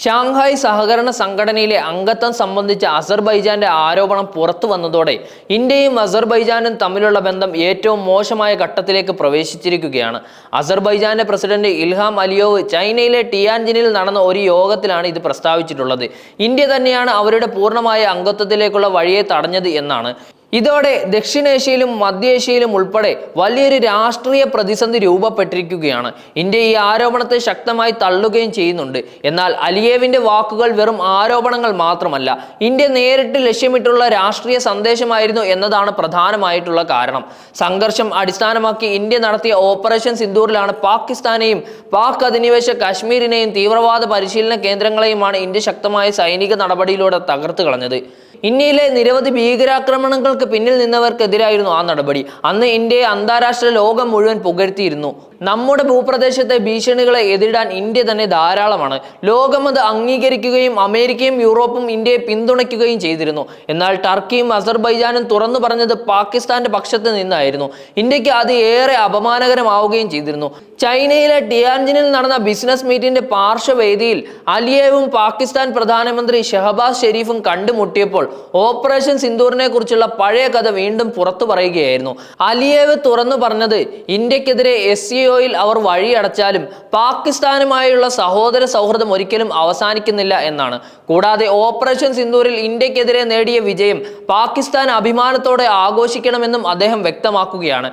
Shanghai സഹകരണ സംഘടനയിലെ അംഗത്വം സംബന്ധിച്ച അസർബൈജാന്റെ ആരോപണം പുറത്തു വന്നതോടെ ഇന്ത്യയും അസർബൈജാനും തമ്മിലുള്ള ബന്ധം ഏറ്റവും മോശമായ ഘട്ടത്തിലേക്ക് പ്രവേശിച്ചിരിക്കുകയാണ്. അസർബൈജാന്റെ പ്രസിഡന്റ് ഇൽഹാം അലിയോവ് ചൈനയിലെ ടിയാൻജിനിൽ നടന്ന ഒരു യോഗത്തിലാണ് ഇത് പ്രസ്താവിച്ചിട്ടുള്ളത്. ഇന്ത്യ തന്നെയാണ് അവരുടെ പൂർണമായ അംഗത്വത്തിലേക്കുള്ള വഴിയെ തടഞ്ഞത് എന്നാണ് ഇതോടെ ദക്ഷിണേഷ്യയിലും മധ്യേഷ്യയിലും ഉൾപ്പെടെ വലിയൊരു രാഷ്ട്രീയ പ്രതിസന്ധി രൂപപ്പെട്ടിരിക്കുകയാണ്. ഇന്ത്യ ഈ ആരോപണത്തെ ശക്തമായി തള്ളുകയും ചെയ്യുന്നുണ്ട്. എന്നാൽ അലിയേവിന്റെ വാക്കുകൾ വെറും ആരോപണങ്ങൾ മാത്രമല്ല ഇന്ത്യ നേരിട്ട് ലക്ഷ്യമിട്ടുള്ള രാഷ്ട്രീയ സന്ദേശമായിരുന്നു എന്നതാണ് പ്രധാനമായിട്ടുള്ള കാരണം. സംഘർഷം അടിസ്ഥാനമാക്കി ഇന്ത്യ നടത്തിയ ഓപ്പറേഷൻ സിന്ദൂറിലാണ് പാകിസ്ഥാനെയും പാക് അധിനിവേശ കാശ്മീരിനെയും തീവ്രവാദ പരിശീലന കേന്ദ്രങ്ങളെയുമാണ് ഇന്ത്യ ശക്തമായ സൈനിക നടപടിയിലൂടെ തകർത്ത് കളഞ്ഞത്. ഇന്ത്യയിലെ നിരവധി ഭീകരാക്രമണങ്ങൾക്ക് പിന്നിൽ നിന്നവർക്കെതിരായിരുന്നു ആ നടപടി. അന്ന് ഇന്ത്യയെ അന്താരാഷ്ട്ര ലോകം മുഴുവൻ പുകഴ്ത്തിയിരുന്നു. നമ്മുടെ ഭൂപ്രദേശത്തെ ഭീഷണികളെ എതിരിടാൻ ഇന്ത്യ തന്നെ ധാരാളമാണ്. അത് അംഗീകരിക്കുകയും അമേരിക്കയും യൂറോപ്പും ഇന്ത്യയെ പിന്തുണയ്ക്കുകയും ചെയ്തിരുന്നു. എന്നാൽ ടർക്കിയും അസർബൈജാനും തുറന്നു പറഞ്ഞത് പാകിസ്ഥാന്റെ പക്ഷത്ത് നിന്നായിരുന്നു. ഇന്ത്യയ്ക്ക് അത് ഏറെ അപമാനകരമാവുകയും ചെയ്തിരുന്നു. ചൈനയിലെ ടിയാൻജിനിൽ നടന്ന ബിസിനസ് മീറ്റിന്റെ പാർശ്വവേദിയിൽ അലിയേവും പാകിസ്ഥാൻ പ്രധാനമന്ത്രി ഷഹബാസ് ഷെരീഫും കണ്ടുമുട്ടിയപ്പോൾ ഓപ്പറേഷൻ സിന്ദൂറിനെ കുറിച്ചുള്ള പഴയ കഥ വീണ്ടും പുറത്തു പറയുകയായിരുന്നു. അലിയേവ് തുറന്നു പറഞ്ഞത് ഇന്ത്യക്കെതിരെ എസ് സിഒയിൽ അവർ വഴിയടച്ചാലും പാകിസ്ഥാനുമായുള്ള സഹോദര സൗഹൃദം ഒരിക്കലും അവസാനിക്കുന്നില്ല എന്നാണ്. കൂടാതെ ഓപ്പറേഷൻ സിന്ദൂരിൽ ഇന്ത്യക്കെതിരെ നേടിയ വിജയം പാകിസ്ഥാൻ അഭിമാനത്തോടെ ആഘോഷിക്കണമെന്നും അദ്ദേഹം വ്യക്തമാക്കുകയാണ്.